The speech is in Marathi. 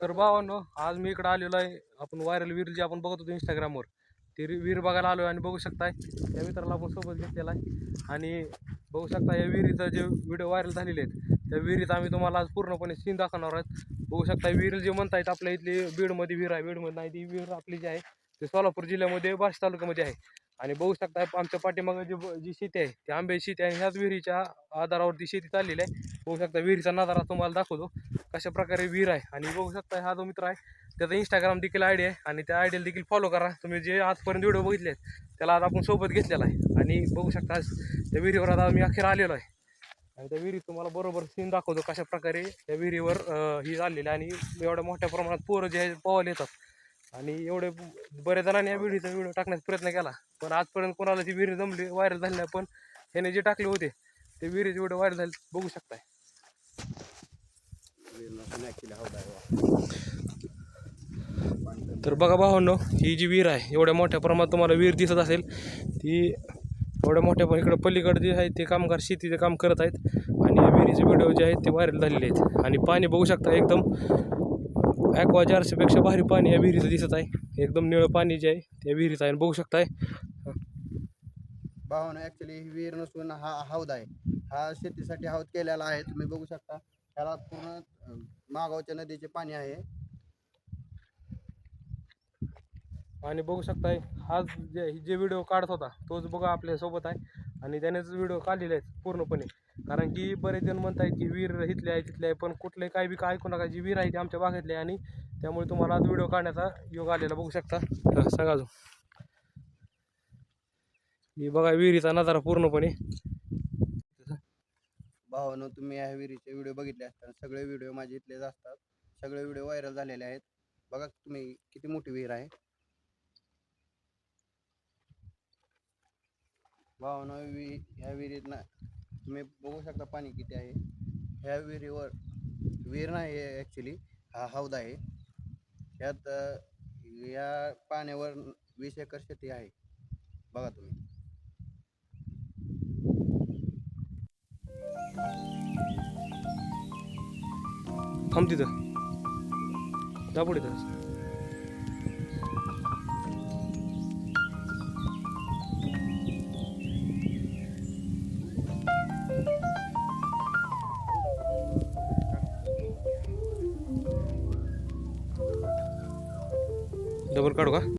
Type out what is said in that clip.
तर भावांनो आज मी इकडे आलेलो आहे. आपण व्हायरल वीर जे आपण बघत होतो इंस्टाग्रामवर ते वीर बघायला आलो आहे आणि बघू शकताय. त्या मित्राला आपण सोबत घेतलेला आहे. आणि बघू शकता या विहिरीचं जे व्हिडिओ व्हायरल झालेले आहेत त्या विहिरीत आम्ही तुम्हाला आज पूर्णपणे सीन दाखवणार आहोत. बघू शकता विहीर जे म्हणतायत आपल्या इथली बीडमध्ये विहीर आहे. बीडमध्ये नाही ती विहीर आपली जी आहे ते सोलापूर जिल्ह्यामध्ये बार्शी तालुक्यामध्ये आहे. आणि बघू शकता आमच्या पाठीमागं जी ब- जी शेती आहे ती आंब्याची शेती आहे आणि ह्याच विहिरीच्या आधारावरती शेती चाललेली आहे. बघू शकता विहिरीचा नजारा तुम्हाला दाखवतो. कशा प्रकारे विहीर आहे आणि बघू शकता हा जो मित्र आहे त्याचा इंस्टाग्राम देखील आय आहे आणि त्या आय देखील फॉलो करा. तुम्ही जे आजपर्यंत व्हिडिओ बघितले आहेत त्याला आज आपण सोबत घेतलेला आहे. आणि बघू शकता आज त्या विहिरीवर आता मी अखेर आलेलो आहे. आणि त्या विहिरीत तुम्हाला बरोबर सीन दाखवतो कशा प्रकारे त्या विहिरीवर ही झालेली आहे. आणि एवढ्या मोठ्या प्रमाणात पोरं जे आहे पोहायला येतात. आणि एवढे बऱ्याच जणांनी या विहिरीचा व्हिडिओ टाकण्याचा प्रयत्न केला. पण आजपर्यंत कोणाला ती विहीर जमली व्हायरल झाली नाही पण ह्याने जे टाकले होते ते विहिरीचे व्हिडिओ व्हायरल झाले बघू शकताय. तर बघा भावांनो ही जी विहीर आहे एवढ्या मोठ्या प्रमाणात तुम्हाला विहीर दिसत असेल ती एवढ्या मोठ्या पण इकडं पलीकडे जे आहे ते कामगार शेतीचे काम करत आहेत. आणि या विहिरीचे व्हिडिओ जे आहेत ते व्हायरल झालेले आहेत. आणि पाणी बघू शकता एकदम ॲक्वा चारशेपेक्षा भारी पाणी या विहिरीचं दिसत आहे. एकदम निळं पाणी जे आहे त्या विहिरीचं आहे. बघू शकताय. भावानं ॲक्च्युली ही विहीर नसून हा हौद आहे. हा शेतीसाठी हौद केलेला आहे. तुम्ही बघू शकता. त्याला पूर्ण मागावच्या नदीचे पाणी आहे. आणि बघू शकताय हा जे जे व्हिडिओ काढत होता तोच बघा आपल्यासोबत आहे. आणि त्यानेच व्हिडिओ काढलेले आहेत पूर्णपणे. कारण की बरेच जण म्हणतायत की वीर इथले आहे तिथले आहे पण कुठले काय बी काय ऐकू नका जी वीर आहे ती आमच्या भागातली आहे आणि त्यामुळे तुम्हाला आज व्हिडिओ काढण्याचा योग आलेला बघू शकता. हा, सांगा अजून. ही बघा विहिरीचा नजारा पूर्णपणे. भावानं तुम्ही या विहिरीचे व्हिडिओ बघितले असतात सगळे व्हिडिओ माझे इथलेच असतात. सगळे व्हिडिओ व्हायरल झालेले आहेत. बघा तुम्ही किती मोठी विहीर आहे. भावानं वि ह्या विहिरीत ना तुम्ही बघू शकता पाणी किती आहे. ह्या विहिरीवर विहीर नाही आहे ॲक्च्युली हा हौद आहे. ह्यात या पाण्यावर वीस एकर शेती आहे. बघा तुम्ही. थांब तिथं. जा पुढे तर डबल काढू का?